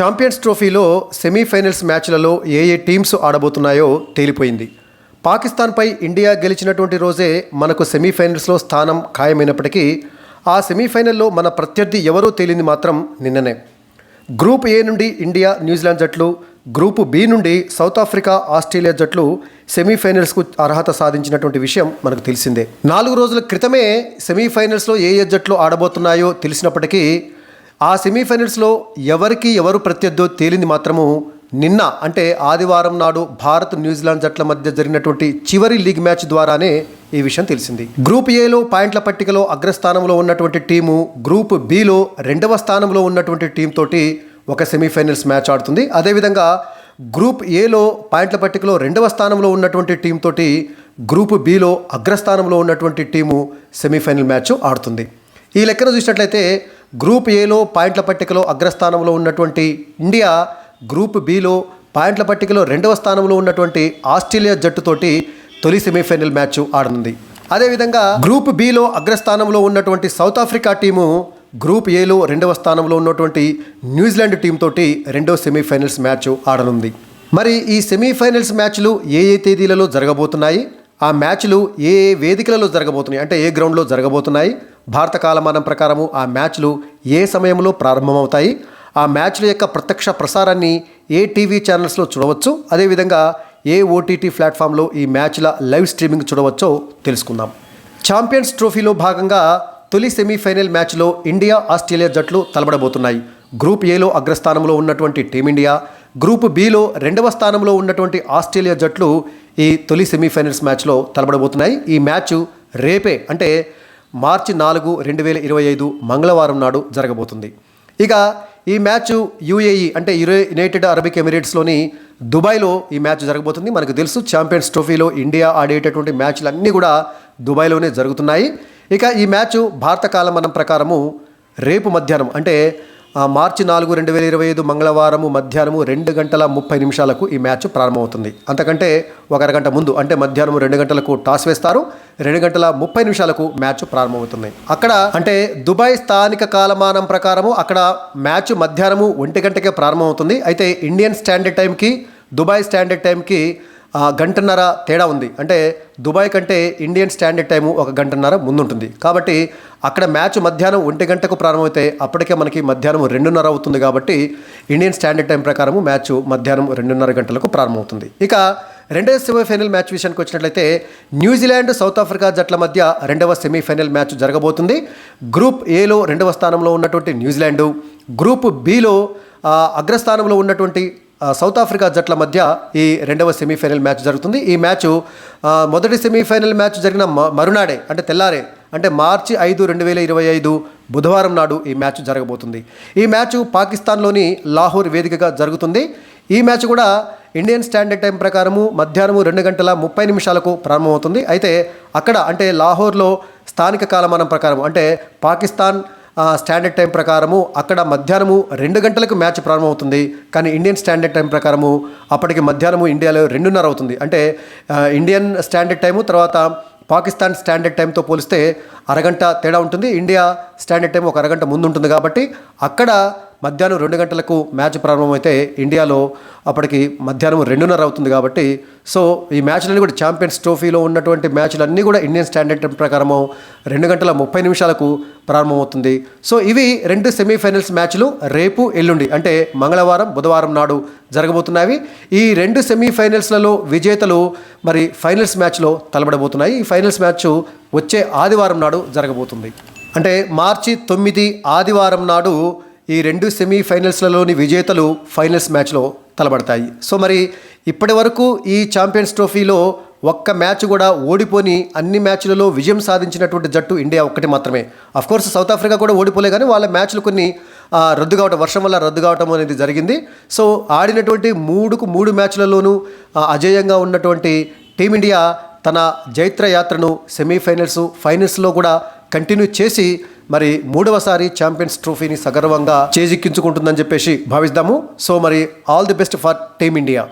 Champions ట్రోఫీలో semifinals మ్యాచ్లలో ఏ ఏ teams ఆడబోతున్నాయో తేలిపోయింది. పాకిస్తాన్పై India గెలిచినటువంటి రోజే మనకు సెమీఫైనల్స్లో స్థానం ఖాయమైనప్పటికీ ఆ సెమీఫైనల్లో మన ప్రత్యర్థి ఎవరో తేలింది మాత్రం నిన్ననే. గ్రూప్ ఏ నుండి ఇండియా న్యూజిలాండ్ జట్లు గ్రూప్ బి నుండి సౌత్ ఆఫ్రికా ఆస్ట్రేలియా జట్లు సెమీఫైనల్స్కు అర్హత సాధించినటువంటి విషయం మనకు తెలిసిందే. నాలుగు రోజుల క్రితమే సెమీఫైనల్స్లో ఏ ఏ జట్లు ఆడబోతున్నాయో తెలిసినప్పటికీ ఆ సెమీఫైనల్స్లో ఎవరికి ఎవరు ప్రత్యర్థో తేలింది మాత్రము నిన్న అంటే ఆదివారం నాడు భారత్ న్యూజిలాండ్ జట్ల మధ్య జరిగినటువంటి చివరి లీగ్ మ్యాచ్ ద్వారానే ఈ విషయం తెలిసింది. గ్రూప్ ఏలో పాయింట్ల పట్టికలో అగ్రస్థానంలో ఉన్నటువంటి టీము గ్రూప్ బిలో రెండవ స్థానంలో ఉన్నటువంటి టీం తోటి ఒక సెమీఫైనల్స్ మ్యాచ్ ఆడుతుంది. అదేవిధంగా గ్రూప్ ఏలో పాయింట్ల పట్టికలో రెండవ స్థానంలో ఉన్నటువంటి టీం తోటి గ్రూప్ బిలో అగ్రస్థానంలో ఉన్నటువంటి టీము సెమీఫైనల్ మ్యాచ్ ఆడుతుంది. ఈ లెక్కన చూసినట్లయితే గ్రూప్ ఏలో పాయింట్ల పట్టికలో అగ్రస్థానంలో ఉన్నటువంటి ఇండియా గ్రూప్ బిలో పాయింట్ల పట్టికలో రెండవ స్థానంలో ఉన్నటువంటి ఆస్ట్రేలియా జట్టుతోటి తొలి సెమీఫైనల్ మ్యాచ్ ఆడనుంది. అదేవిధంగా గ్రూప్ బిలో అగ్రస్థానంలో ఉన్నటువంటి సౌత్ ఆఫ్రికా టీము గ్రూప్ ఏలో రెండవ స్థానంలో ఉన్నటువంటి న్యూజిలాండ్ టీం తోటి రెండవ సెమీఫైనల్స్ మ్యాచ్ ఆడనుంది. మరి ఈ సెమీఫైనల్స్ మ్యాచ్లు ఏ ఏ తేదీలలో జరగబోతున్నాయి? ఆ మ్యాచ్లు ఏ ఏ వేదికలలో జరగబోతున్నాయి? అంటే ఏ గ్రౌండ్లో జరగబోతున్నాయి? భారత కాలమానం ప్రకారము ఆ మ్యాచ్లు ఏ సమయంలో ప్రారంభమవుతాయి? ఆ మ్యాచ్ల యొక్క ప్రత్యక్ష ప్రసారాన్ని ఏ టీవీ ఛానల్స్లో చూడవచ్చు? అదేవిధంగా ఏ ఓటీటీ ప్లాట్ఫామ్లో ఈ మ్యాచ్ల లైవ్ స్ట్రీమింగ్ చూడవచ్చో తెలుసుకుందాం. ఛాంపియన్స్ ట్రోఫీలో భాగంగా తొలి సెమీఫైనల్ మ్యాచ్లో ఇండియా ఆస్ట్రేలియా జట్లు తలబడబోతున్నాయి. గ్రూప్ ఏలో అగ్రస్థానంలో ఉన్నటువంటి టీమిండియా గ్రూప్ బిలో రెండవ స్థానంలో ఉన్నటువంటి ఆస్ట్రేలియా జట్లు ఈ తొలి సెమీఫైనల్స్ మ్యాచ్లో తలబడబోతున్నాయి. ఈ మ్యాచ్ రేపే అంటే మార్చి నాలుగు రెండు వేల ఇరవై ఐదు మంగళవారం నాడు జరగబోతుంది. ఇక ఈ మ్యాచ్ యూఏఈ అంటే యునైటెడ్ అరబిక్ ఎమిరేట్స్లోని దుబాయ్లో ఈ మ్యాచ్ జరగబోతుంది. మనకు తెలుసు ఛాంపియన్స్ ట్రోఫీలో ఇండియా ఆడేటటువంటి మ్యాచ్లు అన్నీ కూడా దుబాయ్లోనే జరుగుతున్నాయి. ఇక ఈ మ్యాచ్ భారత కాలమానం ప్రకారము రేపు మధ్యాహ్నం అంటే మార్చి నాలుగు రెండు వేల ఇరవై ఐదు మంగళవారము మధ్యాహ్నము రెండు గంటల ముప్పై నిమిషాలకు ఈ మ్యాచ్ ప్రారంభమవుతుంది. అంతకంటే ఒక అరగంట ముందు అంటే మధ్యాహ్నం రెండు గంటలకు టాస్ వేస్తారు. రెండు గంటల ముప్పై నిమిషాలకు మ్యాచ్ ప్రారంభమవుతుంది. అక్కడ అంటే దుబాయ్ స్థానిక కాలమానం ప్రకారము అక్కడ మ్యాచ్ మధ్యాహ్నము ఒంటి గంటకే ప్రారంభమవుతుంది. అయితే ఇండియన్ స్టాండర్డ్ టైంకి దుబాయ్ స్టాండర్డ్ టైంకి గంటన్నర తేడా ఉంది. అంటే దుబాయ్ కంటే ఇండియన్ స్టాండర్డ్ టైము ఒక గంటన్నర ముందుంటుంది. కాబట్టి అక్కడ మ్యాచ్ మధ్యాహ్నం ఒంటి గంటకు ప్రారంభమైతే అప్పటికే మనకి మధ్యాహ్నం రెండున్నర అవుతుంది కాబట్టి ఇండియన్ స్టాండర్డ్ టైం ప్రకారము మ్యాచ్ మధ్యాహ్నం రెండున్నర గంటలకు ప్రారంభమవుతుంది. ఇక రెండవ సెమీఫైనల్ మ్యాచ్ విషయానికి వచ్చినట్లయితే న్యూజిలాండ్ సౌత్ ఆఫ్రికా జట్ల మధ్య రెండవ సెమీఫైనల్ మ్యాచ్ జరగబోతుంది. గ్రూప్ ఏలో రెండవ స్థానంలో ఉన్నటువంటి న్యూజిలాండు గ్రూప్ బిలో అగ్రస్థానంలో ఉన్నటువంటి సౌత్ ఆఫ్రికా జట్ల మధ్య ఈ రెండవ సెమీఫైనల్ మ్యాచ్ జరుగుతుంది. ఈ మ్యాచ్ మొదటి సెమీఫైనల్ మ్యాచ్ జరిగిన మ- మరునాడే అంటే తెల్లారే అంటే మార్చి ఐదు రెండు వేల ఇరవై ఐదు బుధవారం నాడు ఈ మ్యాచ్ జరగబోతుంది. ఈ మ్యాచ్ పాకిస్తాన్లోని లాహోర్ వేదికగా జరుగుతుంది. ఈ మ్యాచ్ కూడా ఇండియన్ స్టాండర్డ్ టైం ప్రకారము మధ్యాహ్నము రెండు గంటల ముప్పై నిమిషాలకు ప్రారంభమవుతుంది. అయితే అక్కడ అంటే లాహోర్లో స్థానిక కాలమానం ప్రకారం అంటే పాకిస్తాన్ స్టాండర్డ్ టైం ప్రకారము అక్కడ మధ్యాహ్నము రెండు గంటలకు మ్యాచ్ ప్రారంభమవుతుంది. కానీ ఇండియన్ స్టాండర్డ్ టైం ప్రకారము అప్పటికి మధ్యాహ్నము ఇండియాలో రెండున్నర అవుతుంది. అంటే ఇండియన్ స్టాండర్డ్ టైము తర్వాత పాకిస్తాన్ స్టాండర్డ్ టైంతో పోలిస్తే అరగంట తేడా ఉంటుంది. ఇండియా స్టాండర్డ్ టైం ఒక అరగంట ముందు ఉంటుంది కాబట్టి అక్కడ మధ్యాహ్నం రెండు గంటలకు మ్యాచ్ ప్రారంభమైతే ఇండియాలో అప్పటికి మధ్యాహ్నం రెండున్నర అవుతుంది కాబట్టి సో ఈ మ్యాచ్లన్నీ కూడా ఛాంపియన్స్ ట్రోఫీలో ఉన్నటువంటి మ్యాచ్లన్నీ కూడా ఇండియన్ స్టాండర్డ్ టైం ప్రకారము రెండు గంటల ముప్పై నిమిషాలకు ప్రారంభమవుతుంది. సో ఇవి రెండు సెమీఫైనల్స్ మ్యాచ్లు రేపు ఎల్లుండి అంటే మంగళవారం బుధవారం నాడు జరగబోతున్నాయి. ఈ రెండు సెమీఫైనల్స్లలో విజేతలు మరి ఫైనల్స్ మ్యాచ్లో తలబడబోతున్నాయి. ఈ ఫైనల్స్ మ్యాచ్ వచ్చే ఆదివారం నాడు జరగబోతుంది. అంటే మార్చి తొమ్మిది ఆదివారం నాడు ఈ రెండు సెమీఫైనల్స్లలోని విజేతలు ఫైనల్స్ మ్యాచ్లో తలబడతాయి. సో మరి ఇప్పటి వరకు ఈ ఛాంపియన్స్ ట్రోఫీలో ఒక్క మ్యాచ్ కూడా ఓడిపోని అన్ని మ్యాచ్లలో విజయం సాధించినటువంటి జట్టు ఇండియా ఒక్కటి మాత్రమే. కోర్స్ సౌత్ ఆఫ్రికా కూడా ఓడిపోలే కానీ వాళ్ళ మ్యాచ్లు కొన్ని రద్దు కావటం వర్షం వల్ల రద్దు కావటం అనేది జరిగింది. సో ఆడినటువంటి మూడుకు మూడు మ్యాచ్లలోనూ అజేయంగా ఉన్నటువంటి టీమిండియా తన జైత్ర యాత్రను సెమీఫైనల్స్ ఫైనల్స్లో కూడా కంటిన్యూ చేసి మరి మూడవసారి ఛాంపియన్స్ ట్రోఫీని సగర్వంగా చేజిక్కించుకుంటుందని చెప్పేసి భావిస్తాము సో మరి all the best for team India.